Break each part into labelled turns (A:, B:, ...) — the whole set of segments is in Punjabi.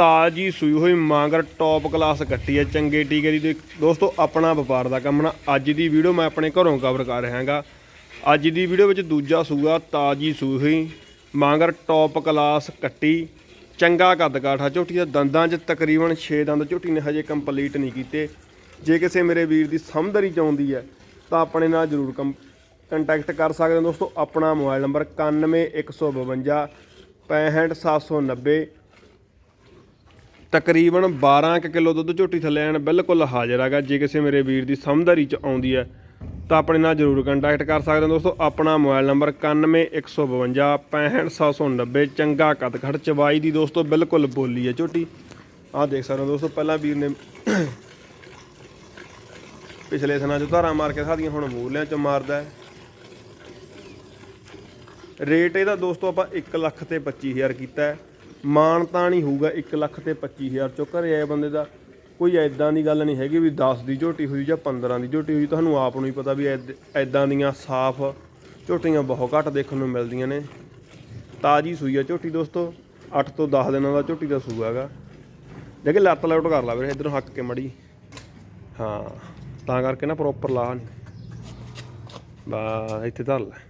A: ਤਾਜੀ ਸੂਈ ਹੋਈ ਮਾਂਗਰ ਟੌਪ ਕਲਾਸ ਕੱਟੀ ਹੈ। ਚੰਗੇ ਟੀਕੇ ਦੀ ਦੋਸਤੋ, ਆਪਣਾ ਵਪਾਰ ਦਾ ਕੰਮ ਨਾ ਅੱਜ ਦੀ ਵੀਡੀਓ ਮੈਂ ਆਪਣੇ ਘਰੋਂ ਕਵਰ ਕਰ ਰਿਹਾ ਹਾਂਗਾ ਅੱਜ ਦੀ ਵੀਡੀਓ ਵਿੱਚ ਦੂਜਾ ਸੂਆ ਤਾਜੀ ਸੂਈ ਹੋਈ ਮਾਂਗਰ ਟੌਪ ਕਲਾਸ ਕੱਟੀ। ਚੰਗਾ ਕੱਦ ਕਾਠਾ ਝੋਟੀ ਦਾ ਦੰਦਾਂ 'ਚ ਤਕਰੀਬਨ 6 ਦੰਦ ਝੋਟੀ ਨੇ ਹਜੇ ਕੰਪਲੀਟ ਨਹੀਂ ਕੀਤੇ। ਜੇ ਕਿਸੇ ਮੇਰੇ ਵੀਰ ਦੀ ਸਮਝਦਾਰੀ ਚਾਹੁੰਦੀ ਹੈ, ਤਾਂ ਆਪਣੇ ਨਾਲ ਜ਼ਰੂਰ ਕੰਟੈਕਟ ਕਰ ਸਕਦੇ ਹੋ ਦੋਸਤੋ। ਆਪਣਾ ਮੋਬਾਈਲ ਨੰਬਰ 91152 65790 ਤਕਰੀਬਨ 12 ਕੁ ਕਿਲੋ ਦੁੱਧ ਝੋਟੀ ਥੱਲੇ ਆਣ ਬਿਲਕੁਲ ਹਾਜ਼ਰ ਹੈਗਾ। ਜੇ ਕਿਸੇ ਮੇਰੇ ਵੀਰ ਦੀ ਸਮਝਦਾਰੀ ਚ ਆਉਂਦੀ ਹੈ, ਤਾਂ ਆਪਣੇ ਨਾਲ ਜ਼ਰੂਰ ਕੰਟੈਕਟ ਕਰ ਸਕਦੇ ਹੋ ਦੋਸਤੋ। ਆਪਣਾ ਮੋਬਾਈਲ ਨੰਬਰ 91152 65790 ਚੰਗਾ ਕੱਦ ਚਵਾਈ ਦੀ ਦੋਸਤੋ, ਬਿਲਕੁਲ ਬੋਲੀ ਹੈ ਝੋਟੀ। ਆਹ ਦੇਖ ਸਕਦੇ ਹੋ ਦੋਸਤੋ, ਪਹਿਲਾਂ ਵੀਰ ਨੇ ਪਿਛਲੇ ਸਨਾਂ ਚ ਧਾਰਾ ਮਾਰ ਕੇ ਸਾਡੀਆਂ ਹੁਣ ਮੂਲਿਆਂ ਚ ਮਾਰਦਾ ਰੇਟ ਇਹਦਾ ਦੋਸਤੋ ਆਪਾਂ 1 ਲੱਖ ਤੇ 25000 ਕੀਤਾ ਹੈ। ਮਾਣ ਤਾਂ ਨਹੀਂ ਹੋਊਗਾ 1 ਲੱਖ ਤੇ 25000 ਚੋਂ ਘਰੇ ਆਏ ਬੰਦੇ ਦਾ। ਕੋਈ ਐਦਾਂ ਦੀ ਗੱਲ ਨਹੀਂ ਹੈਗੀ ਵੀ 10 ਦੀ ਝੋਟੀ ਹੋਈ ਜਾਂ 15 ਦੀ ਝੋਟੀ ਹੋਈ, ਤੁਹਾਨੂੰ ਆਪ ਨੂੰ ਹੀ ਪਤਾ ਵੀ ਐਦਾਂ ਦੀਆਂ ਸਾਫ਼ ਝੋਟੀਆਂ ਬਹੁਤ ਘੱਟ ਦੇਖਣ ਨੂੰ ਮਿਲਦੀਆਂ ਨੇ। ਤਾਜੀ ਸੂਈ ਆ ਝੋਟੀ ਦੋਸਤੋ 8 ਤੋਂ 10 ਦਿਨਾਂ ਦਾ ਝੋਟੀ ਦਾ ਸੂਆ ਹੈਗਾ। ਜੇ ਕਿ ਲੱਤ ਲਾਉਟ ਕਰ ਲਾ ਵੀਰੇ, ਇਧਰੋਂ ਹੱਕ ਕੇ ਮੜੀ। ਹਾਂ, ਤਾਂ ਕਰਕੇ ਨਾ ਪ੍ਰੋਪਰ ਲਾ ਨਹੀਂ ਬਾ ਇੱਥੇ ਧਰ ਲੈ।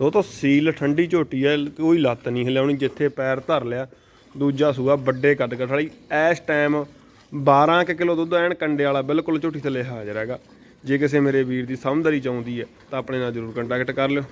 A: ਉਹ ਤਾਂ ਸੀਲ ਠੰਡੀ ਝੋਟੀ ਹੈ ਕੋਈ ਲੱਤ ਨਹੀਂ ਹਿਲਾਉਣੀ, ਜਿੱਥੇ ਪੈਰ ਧਰ ਲਿਆ, ਦੂਜਾ ਸੂਆ ਵੱਡੇ ਕੱਦ ਕੱਟ ਵਾਲੀ। ਇਸ ਟਾਈਮ 12 ਕੁ ਕਿਲੋ ਦੁੱਧ ਐਨ ਕੰਡੇ ਵਾਲਾ ਬਿਲਕੁਲ ਝੋਟੀ ਥੱਲੇ ਹਾਜ਼ਰ ਹੈਗਾ। ਜੇ ਕਿਸੇ ਮੇਰੇ ਵੀਰ ਦੀ ਸਮਝਦਾਰੀ ਚਾਹੁੰਦੀ ਹੈ, ਤਾਂ ਆਪਣੇ ਨਾਲ ਜ਼ਰੂਰ ਕੰਟੈਕਟ ਕਰ ਲਿਓ।